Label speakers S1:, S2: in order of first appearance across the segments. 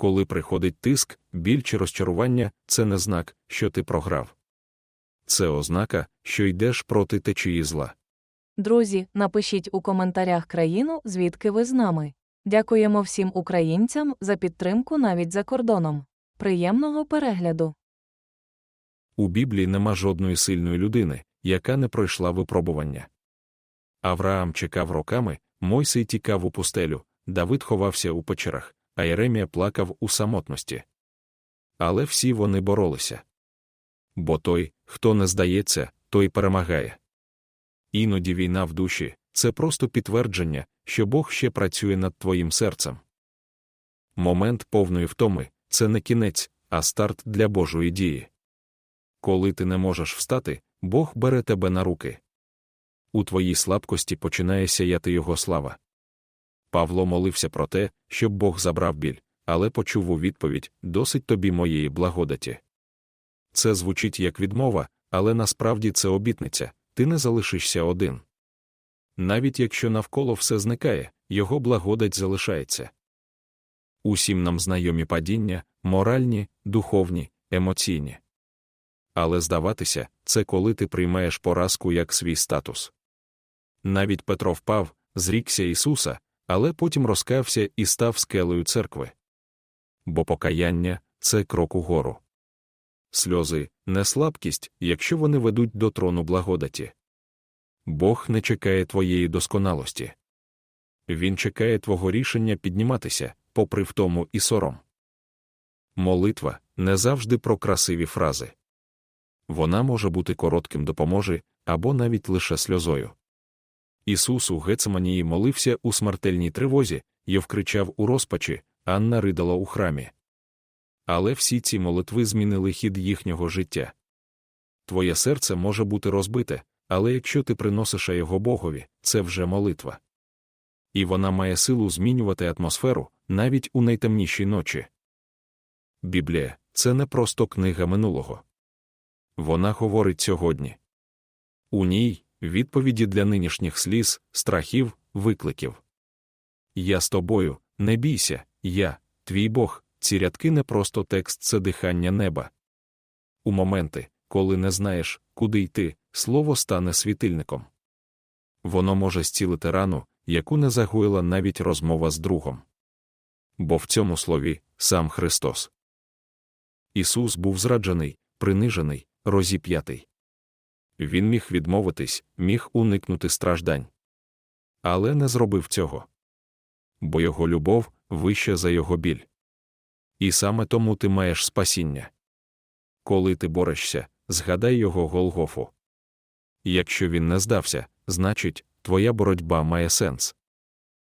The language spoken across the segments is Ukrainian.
S1: Коли приходить тиск, біль чи розчарування, це не знак, що ти програв. Це ознака, що йдеш проти течії зла.
S2: Друзі, напишіть у коментарях країну, звідки ви з нами. Дякуємо всім українцям за підтримку навіть за кордоном. Приємного перегляду!
S1: У Біблії нема жодної сильної людини, яка не пройшла випробування. Авраам чекав роками, Мойсей тікав у пустелю, Давид ховався у печерах, а Єремія плакав у самотності. Але всі вони боролися. Бо той, хто не здається, той перемагає. Іноді війна в душі це просто підтвердження, що Бог ще працює над твоїм серцем. Момент повної втоми це не кінець, а старт для Божої дії. Коли ти не можеш встати, Бог бере тебе на руки. У твоїй слабкості починає сяяти Його слава. Павло молився про те, щоб Бог забрав біль, але почув у відповідь досить тобі моєї благодаті. Це звучить як відмова, але насправді це обітниця ти не залишишся один. Навіть якщо навколо все зникає, його благодать залишається. Усім нам знайомі падіння, моральні, духовні, емоційні. Але здаватися, це коли ти приймаєш поразку як свій статус. Навіть Петро впав, зрікся Ісуса, але потім розкався і став скелею церкви. Бо покаяння це крок угору. Сльози не слабкість, якщо вони ведуть до трону благодаті. Бог не чекає твоєї досконалості. Він чекає твого рішення підніматися, попри втому і сором. Молитва не завжди про красиві фрази. Вона може бути коротким допоможе або навіть лише сльозою. Ісус у Гецеманії молився у смертельній тривозі й вкричав у розпачі, Анна ридала у храмі. Але всі ці молитви змінили хід їхнього життя. Твоє серце може бути розбите, але якщо ти приносиш його Богові, це вже молитва. І вона має силу змінювати атмосферу навіть у найтемнішій ночі. Біблія це не просто книга минулого. Вона говорить сьогодні. У ній відповіді для нинішніх сліз, страхів, викликів. Я з тобою, не бійся, я, твій Бог, ці рядки не просто текст, це дихання неба. У моменти, коли не знаєш, куди йти, слово стане світильником. Воно може зцілити рану, яку не загоїла навіть розмова з другом. Бо в цьому слові сам Христос. Ісус був зраджений, принижений, розіп'ятий. Він міг відмовитись, міг уникнути страждань. Але не зробив цього. Бо його любов вища за його біль. І саме тому ти маєш спасіння. Коли ти борешся, згадай його Голгофу. Якщо він не здався, значить, твоя боротьба має сенс.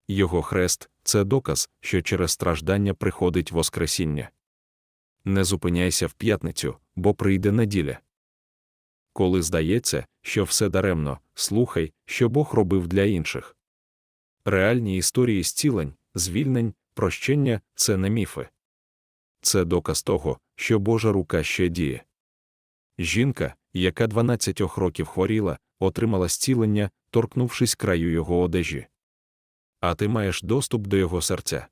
S1: Його хрест це доказ, що через страждання приходить Воскресіння. Не зупиняйся в п'ятницю, бо прийде неділя. Коли здається, що все даремно, слухай, що Бог робив для інших. Реальні історії зцілень, звільнень, прощення це не міфи. Це доказ того, що Божа рука ще діє. Жінка, яка 12 років хворіла, отримала зцілення, торкнувшись краю його одежі. А ти маєш доступ до його серця.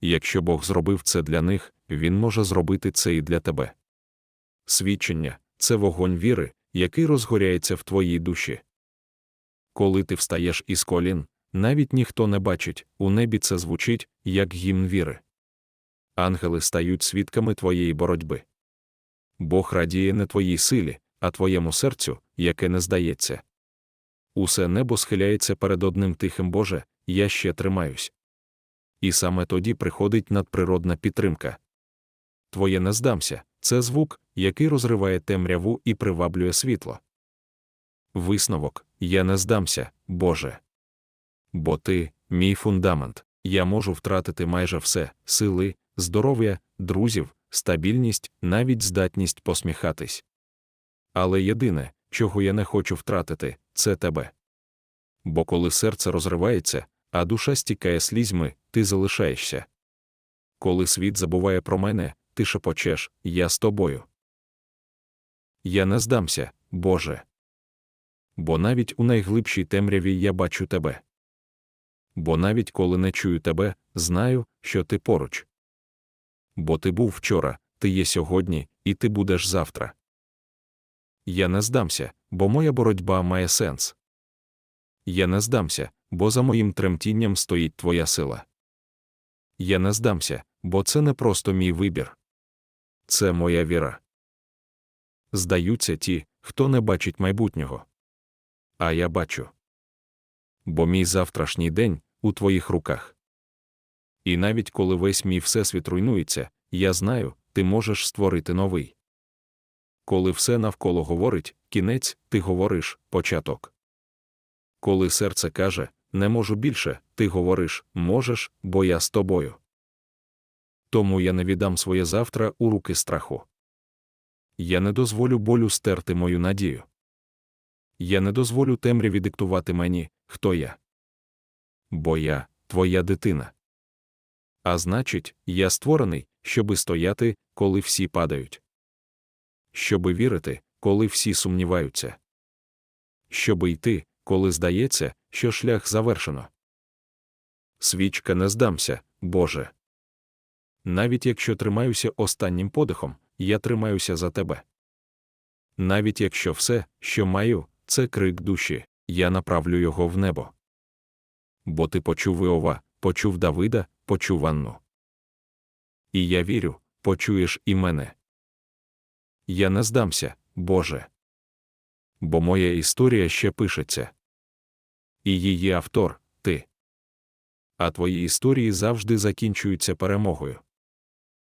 S1: Якщо Бог зробив це для них, Він може зробити це і для тебе. Свідчення це вогонь віри, який розгоряється в твоїй душі. Коли ти встаєш із колін, навіть ніхто не бачить, у небі це звучить, як гімн віри. Ангели стають свідками твоєї боротьби. Бог радіє не твоїй силі, а твоєму серцю, яке не здається. Усе небо схиляється перед одним тихим Боже, я ще тримаюсь. І саме тоді приходить надприродна підтримка. Твоє не здамся це звук, який розриває темряву і приваблює світло. Висновок я не здамся, Боже. Бо ти, мій фундамент, я можу втратити майже все сили, здоров'я, друзів, стабільність, навіть здатність посміхатись. Але єдине, чого я не хочу втратити, це тебе. Бо коли серце розривається, а душа стікає слізьми, ти залишаєшся. Коли світ забуває про мене, ти шепочеш я з тобою. Я не здамся, Боже. Бо навіть у найглибшій темряві я бачу тебе. Бо навіть коли не чую тебе, знаю, що ти поруч. Бо ти був вчора, ти є сьогодні, і ти будеш завтра. Я не здамся, бо моя боротьба має сенс. Я не здамся, бо за моїм тремтінням стоїть твоя сила. Я не здамся, бо це не просто мій вибір. Це моя віра. Здаються ті, хто не бачить майбутнього. А я бачу. Бо мій завтрашній день у твоїх руках. І навіть коли весь мій всесвіт руйнується, я знаю, ти можеш створити новий. Коли все навколо говорить кінець, ти говориш початок. Коли серце каже не можу більше, ти говориш можеш, бо я з тобою. Тому я не віддам своє завтра у руки страху. Я не дозволю болю стерти мою надію. Я не дозволю темряві диктувати мені, хто я. Бо я твоя дитина. А значить, я створений, щоби стояти, коли всі падають. Щоби вірити, коли всі сумніваються. Щоби йти, коли здається, що шлях завершено. Свічка не здамся, Боже. Навіть якщо тримаюся останнім подихом, я тримаюся за тебе. Навіть якщо все, що маю, це крик душі, я направлю його в небо. Бо ти почув Іова, почув Давида, почув Анну. І я вірю, почуєш і мене. Я не здамся, Боже. Бо моя історія ще пишеться. І її автор ти. А твої історії завжди закінчуються перемогою.